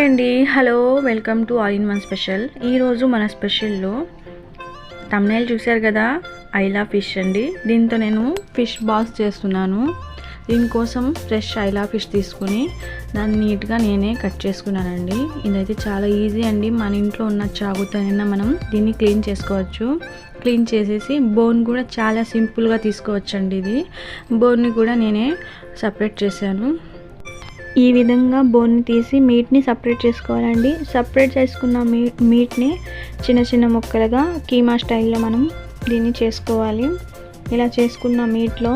అండి hello welcome to all in one special. ఈరోజు మన స్పెషల్లో తమ్నైల్ చూశారు కదా ఐలా ఫిష్ అండి. దీంతో నేను ఫిష్ బాల్స్ చేస్తున్నాను. దీనికోసం ఫ్రెష్ ఐలా ఫిష్ తీసుకుని దాన్ని నీట్గా నేనే కట్ చేసుకున్నానండి. ఇదైతే చాలా ఈజీ అండి. మన ఇంట్లో ఉన్న చాకుతోనైనా మనం దీన్ని క్లీన్ చేసుకోవచ్చు. క్లీన్ చేసేసి బోన్ కూడా చాలా సింపుల్గా తీసుకోవచ్చండి ఇది. బోన్ని కూడా నేనే సపరేట్ చేశాను. ఈ విధంగా బోన్ తీసి మీట్ని సపరేట్ చేసుకోవాలండి. సపరేట్ చేసుకున్న మీ మీట్ని చిన్న చిన్న ముక్కలుగా కీమా స్టైల్లో మనం దీన్ని చేసుకోవాలి. ఇలా చేసుకున్న మీట్లో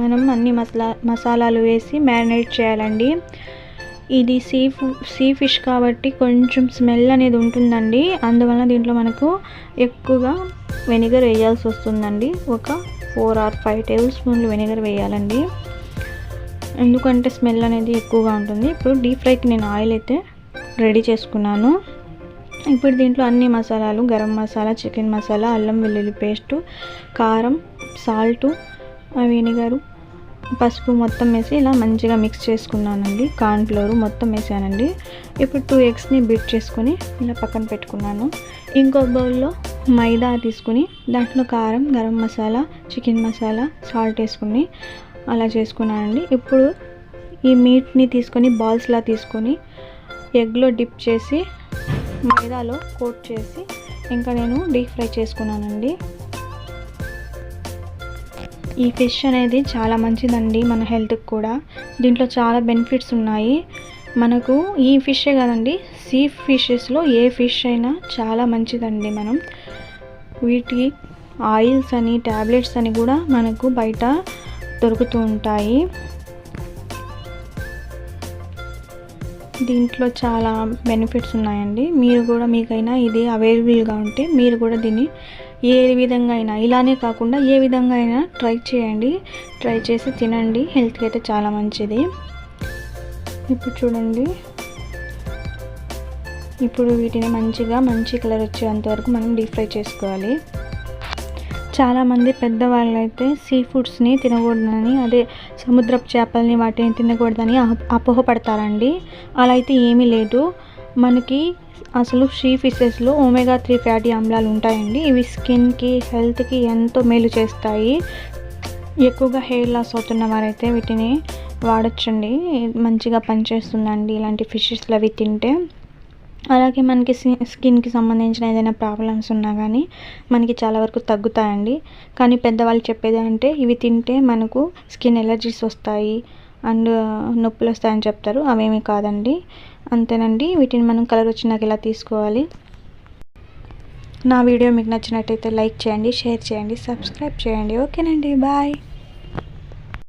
మనం అన్ని మసాలా మసాలాలు వేసి మ్యారినేట్ చేయాలండి. ఇది సీ సీ ఫిష్ కాబట్టి కొంచెం స్మెల్ అనేది ఉంటుందండి. అందువలన దీంట్లో మనకు ఎక్కువగా వెనిగర్ వేయాల్సి వస్తుందండి. ఒక ఫోర్ ఆర్ ఫైవ్ టేబుల్ స్పూన్లు వెనిగర్ వేయాలండి. ఎందుకంటే స్మెల్ అనేది ఎక్కువగా ఉంటుంది. ఇప్పుడు డీప్ ఫ్రైకి నేను ఆయిల్ అయితే రెడీ చేసుకున్నాను. ఇప్పుడు దీంట్లో అన్ని మసాలాలు గరం మసాలా చికెన్ మసాలా అల్లం వెల్లుల్లి పేస్టు కారం సాల్టు వెనిగరు పసుపు మొత్తం వేసి ఇలా మంచిగా మిక్స్ చేసుకున్నానండి. కార్న్ ఫ్లోర్ మొత్తం వేసానండి. ఇప్పుడు టూ ఎగ్స్ని బీట్ చేసుకుని ఇలా పక్కన పెట్టుకున్నాను. ఇంకో బౌల్లో మైదా తీసుకుని దాంట్లో కారం గరం మసాలా చికెన్ మసాలా సాల్ట్ వేసుకుని అలా చేసుకున్నానండి. ఇప్పుడు ఈ మీట్ని తీసుకొని బాల్స్లా తీసుకొని ఎగ్లో డిప్ చేసి మైదాలో కోట్ చేసి ఇంకా నేను డీప్ ఫ్రై చేసుకున్నానండి. ఈ ఫిష్ అనేది చాలా మంచిదండి మన హెల్త్కి కూడా. దీంట్లో చాలా బెనిఫిట్స్ ఉన్నాయి. మనకు ఈ ఫిషే కదండి సీ ఫిషెస్లో ఏ ఫిష్ అయినా చాలా మంచిదండి మనం. వీటి ఆయిల్స్ అని ట్యాబ్లెట్స్ అని కూడా మనకు బయట దొరుకుతూ ఉంటాయి దీంట్లో చాలా బెనిఫిట్స్ ఉన్నాయండి. మీరు కూడా మీకైనా ఇది అవైలబుల్గా ఉంటే మీరు కూడా దీన్ని ఏ విధంగా అయినా ఇలానే కాకుండా ఏ విధంగా అయినా ట్రై చేయండి. ట్రై చేసి తినండి. హెల్త్కి అయితే చాలా మంచిది. ఇప్పుడు చూడండి. ఇప్పుడు వీటిని మంచిగా మంచి కలర్ వచ్చేంత వరకు మనం డీప్ ఫ్రై చేసుకోవాలి. చాలామంది పెద్దవాళ్ళు అయితే సీ ఫుడ్స్ని తినకూడదని అదే సముద్రపు చేపల్ని వాటిని తినకూడదని అపోహపడతారండి. అలా అయితే ఏమీ లేదు. మనకి అసలు షీ ఫిషెస్లో ఒమేగా త్రీ ఫ్యాటీ ఆమ్లాలు ఉంటాయండి. ఇవి స్కిన్కి హెల్త్కి ఎంతో మేలు చేస్తాయి. ఎక్కువగా హెయిర్ లాస్ అవుతున్న వారైతే వీటిని వాడచ్చండి. మంచిగా పనిచేస్తుందండి ఇలాంటి ఫిషెస్లు అవి తింటే. అలాగే మనకి స్కిన్కి సంబంధించిన ఏదైనా ప్రాబ్లమ్స్ ఉన్నా కానీ మనకి చాలా వరకు తగ్గుతాయండి. కానీ పెద్దవాళ్ళు చెప్పేది అంటే ఇవి తింటే మనకు స్కిన్ ఎలర్జీస్ వస్తాయి అండ్ నొప్పులు వస్తాయని చెప్తారు. అవేమీ కాదండి. అంతేనండి. వీటిని మనం కలర్ వచ్చినాక ఇలా తీసుకోవాలి? నా వీడియో మీకు నచ్చినట్టయితే లైక్ చేయండి షేర్ చేయండి సబ్స్క్రైబ్ చేయండి. ఓకేనండి. బాయ్.